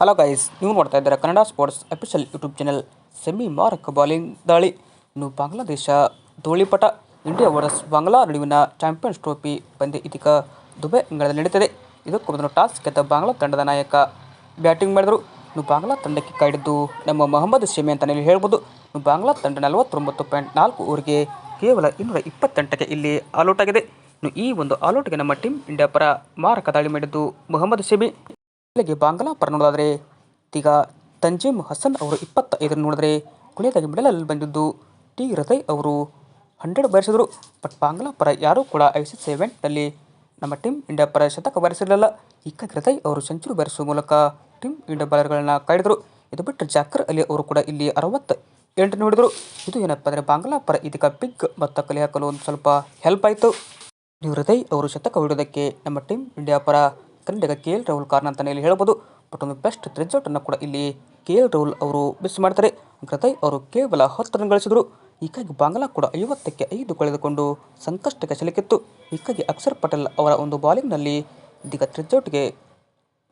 Hello guys ನೀವು ನೋಡ್ತಾ ಇದ್ದೀರಾ Kannada sports official YouTube channel semi ಮಾರಕ ಬೌಲಿಂಗ್ ದಾಳಿ. ಇನ್ನು ಬಾಂಗ್ಲಾದೇಶ ಧೂಳಿಪಟ ಇಂಡಿಯಾ ವರ್ಸಸ್ ಬಾಂಗ್ಲಾ ನಡುವಿನ ಚಾಂಪಿಯನ್ಸ್ ಟ್ರೋಫಿ ಪಂದ್ಯ ಇದೀಗ ದುಬೈ ಇಂಗ್ಲೆಂಡ್ ನಡೀತದೆ. ಇದಕ್ಕೂ ಮೊದಲು ಟಾಸ್ ಗೆದ್ದ ಬಾಂಗ್ಲಾ ತಂಡದ ನಾಯಕ ಬ್ಯಾಟಿಂಗ್ ಮಾಡಿದರು. ಇನ್ನು ಬಾಂಗ್ಲಾ ತಂಡಕ್ಕೆ ಕಾಯ್ದಿದ್ದು ನಮ್ಮ ಮೊಹಮ್ಮದ್ ಶಮಿ ಅಂತಲೇ ಹೇಳ್ಬೋದು. ಇನ್ನು ಬಾಂಗ್ಲಾ ತಂಡ ನಲವತ್ತೊಂಬತ್ತು ಪಾಯಿಂಟ್ ನಾಲ್ಕು ಓವರ್ಗೆ ಕೇವಲ ಇನ್ನೂರ ಇಪ್ಪತ್ತೆಂಟಕ್ಕೆ ಇಲ್ಲಿ ಆಲ್ಔಟ್ ಆಗಿದೆ. ಇನ್ನು ಈ ಒಂದು ಆಲ್ಔಟ್ಗೆ ನಮ್ಮ ಟೀಮ್ ಇಂಡಿಯಾ ಪರ ಮಾರಕ ದಾಳಿ ಮಾಡಿದ್ದು ಮೊಹಮ್ಮದ್ ಶಮಿ. ಇಲ್ಲಿಗೆ ಬಾಂಗ್ಲಾ ಪರ ನೋಡೋದಾದರೆ ಈಗ ತಂಜೀಮ್ ಹಸನ್ ಅವರು ಇಪ್ಪತ್ತ ಐದನ್ನು ನೋಡಿದ್ರೆ ಕೊನೆಯದಾಗಿ ಮಿಡಲಲ್ಲಿ ಬಂದಿದ್ದು ಟಿ. ಹೃದಯ್ ಅವರು. ಹಂಡ್ರೆಡ್ ಬಾರಿಸಿದರು ಬಟ್ ಬಾಂಗ್ಲಾ ಪರ ಯಾರೂ ಕೂಡ ಐ ಸಿ ಸಿ ಇವೆಂಟ್ನಲ್ಲಿ ನಮ್ಮ ಟೀಮ್ ಇಂಡಿಯಾ ಪರ ಶತಕ ಬಾರಿಸಿರಲಿಲ್ಲ. ಈಗ ಹೃದಯ್ ಅವರು ಸೆಂಚುರಿ ಬಾರಿಸುವ ಮೂಲಕ ಟೀಮ್ ಇಂಡಿಯಾ ಬಾಲರ್ಗಳನ್ನು ಕಾಯ್ದರು ಇದು ಬಿಟ್ಟರೆ ಜಾಕರ್ ಅಲಿ ಅವರು ಕೂಡ ಇಲ್ಲಿ ಅರವತ್ತ ಎಂಟು ನೋಡಿದರು. ಇದು ಏನಪ್ಪ ಅಂದರೆ ಬಾಂಗ್ಲಾ ಪರ ಇದೀಗ ಬಿಗ್ ಮತ್ತು ಕಲೆ ಹಾಕಲು ಒಂದು ಸ್ವಲ್ಪ ಹೆಲ್ಪ್ ಆಯಿತು. ಹೃದಯ್ ಅವರು ಶತಕ ಹೊಡೆಯೋದಕ್ಕೆ ನಮ್ಮ ಟೀಮ್ ಇಂಡಿಯಾ ಪರ ಕನ್ನಡಿಗ ಕೆ ಎಲ್ ರಾಹುಲ್ ಕಾರಣ ಅಂತಲೇ ಇಲ್ಲಿ ಹೇಳ್ಬೋದು ಬಟ್ ಒಂದು ಬೆಸ್ಟ್ ರಿಸಲ್ಟನ್ನು ಕೂಡ ಇಲ್ಲಿ ಕೆ ಎಲ್ ರಾಹುಲ್ ಅವರು ಮಿಸ್ ಮಾಡ್ತಾರೆ. ಹೃದಯ್ ಅವರು ಕೇವಲ ಹತ್ತು ರನ್ ಗಳಿಸಿದರು. ಹೀಗಾಗಿ ಬಾಂಗ್ಲಾ ಕೂಡ ಐವತ್ತಕ್ಕೆ ಐದು ಕಳೆದುಕೊಂಡು ಸಂಕಷ್ಟಕ್ಕೆ ಸಿಲುಕಿತ್ತು ಹೀಗಾಗಿ ಅಕ್ಷರ್ ಪಟೇಲ್ ಅವರ ಒಂದು ಬಾಲಿಂಗ್ನಲ್ಲಿ ಇದೀಗ ತ್ರಿಜೌಟ್ಗೆ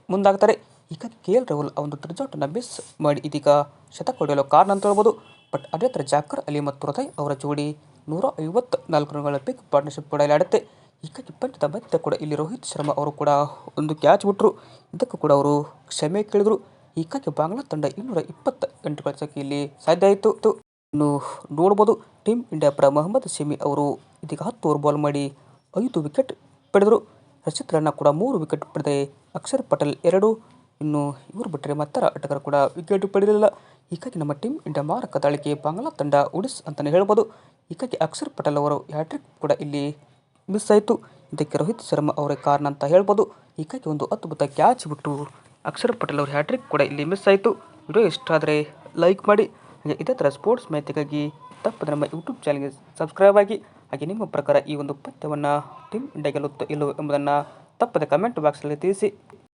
ಮುಂದಾಗ್ತಾರೆ. ಹೀಗಾಗಿ ಕೆ ಎಲ್ ರಾಹುಲ್ ಆ ಒಂದು ತ್ರಿಜೌಟನ್ನು ಮಿಸ್ ಮಾಡಿ ಇದೀಗ ಶತಕ ಹೊಡೆಯಲು ಕಾರಣ ಅಂತ ಹೇಳ್ಬೋದು ಬಟ್ ಅದೇ ಥರ ಜಾಕರ್ ಅಲಿ ಮತ್ತು ಹೃದಯ್ ಅವರ ಜೋಡಿ ನೂರ ಐವತ್ತು ನಾಲ್ಕು ರನ್ಗಳ ಪಿಕ್ ಪಾರ್ಟ್ನರ್ಶಿಪ್ ಕೂಡ ಇಲ್ಲಿ ಆಡುತ್ತೆ. ಹೀಗಾಗಿ ಪಂದ್ಯದ ತಬತ್ತ ಕೂಡ ಇಲ್ಲಿ ರೋಹಿತ್ ಶರ್ಮಾ ಅವರು ಕೂಡ ಒಂದು ಕ್ಯಾಚ್ ಬಿಟ್ಟರು ಇದಕ್ಕೂ ಕೂಡ ಅವರು ಕ್ಷಮೆ ಕೇಳಿದರು. ಹೀಗಾಗಿ ಬಾಂಗ್ಲಾ ತಂಡ ಇನ್ನೂರ ಇಪ್ಪತ್ತ ಎಂಟು ಗಳಿಸೋಕೆ ಇಲ್ಲಿ ಸಾಧ್ಯ ಆಯಿತು. ಇನ್ನು ನೋಡ್ಬೋದು ಟೀಮ್ ಇಂಡಿಯಾ ಪರ ಮೊಹಮ್ಮದ್ ಶಮಿ ಅವರು ಇದೀಗ ಹತ್ತು ಓವರ್ ಬಾಲ್ ಮಾಡಿ ಐದು ವಿಕೆಟ್ ಪಡೆದರು. ರಚಿತ್ ರನ್ನ ಕೂಡ ಮೂರು ವಿಕೆಟ್ ಪಡೆದರೆ ಅಕ್ಷರ್ ಪಟೇಲ್ ಎರಡು. ಇನ್ನು ಇವರು ಬಿಟ್ಟರೆ ಮತ್ತರ ಆಟಗಾರ ಕೂಡ ವಿಕೆಟ್ ಪಡೆಯಲಿಲ್ಲ ಹೀಗಾಗಿ ನಮ್ಮ ಟೀಮ್ ಇಂಡಿಯಾ ಮಾರಕ ದಾಳಿಗೆ ಬಾಂಗ್ಲಾ ತಂಡ ಉಡಿಸ್ ಅಂತಲೇ ಹೇಳ್ಬೋದು. ಹೀಗಾಗಿ ಅಕ್ಷರ್ ಪಟೇಲ್ ಅವರು ಹ್ಯಾಟ್ರಿಕ್ ಕೂಡ ಇಲ್ಲಿ ಮಿಸ್ ಆಯಿತು ಇದಕ್ಕೆ ರೋಹಿತ್ ಶರ್ಮಾ ಅವರೇ ಕಾರಣ ಅಂತ ಹೇಳ್ಬೋದು. ಹೀಗಾಗಿ ಒಂದು ಅದ್ಭುತ ಕ್ಯಾಚ್ ಬಿಟ್ಟು ಅಕ್ಷರ ಪಟೇಲ್ ಅವ್ರ ಹ್ಯಾಟ್ರಿಕ್ ಕೂಡ ಇಲ್ಲಿ ಮಿಸ್ ಆಯಿತು. ವಿಡಿಯೋ ಇಷ್ಟ ಆದರೆ ಲೈಕ್ ಮಾಡಿ. ಹಾಗೆ ಇದೇ ಥರ ಸ್ಪೋರ್ಟ್ಸ್ ಮಾಹಿತಿಗಾಗಿ ತಪ್ಪದೆ ನಮ್ಮ ಯೂಟ್ಯೂಬ್ ಚಾನಲ್ಗೆ ಸಬ್ಸ್ಕ್ರೈಬ್ ಆಗಿ. ಹಾಗೆ ನಿಮ್ಮ ಪ್ರಕಾರ ಈ ಒಂದು ಪಂದ್ಯವನ್ನು ಟೀಮ್ ಇಂಡಿಯಾ ಗೆಲ್ಲುತ್ತೋ ಇಲ್ಲವೋ ಎಂಬುದನ್ನು ತಪ್ಪದೆ ಕಮೆಂಟ್ ಬಾಕ್ಸಲ್ಲಿ ತಿಳಿಸಿ.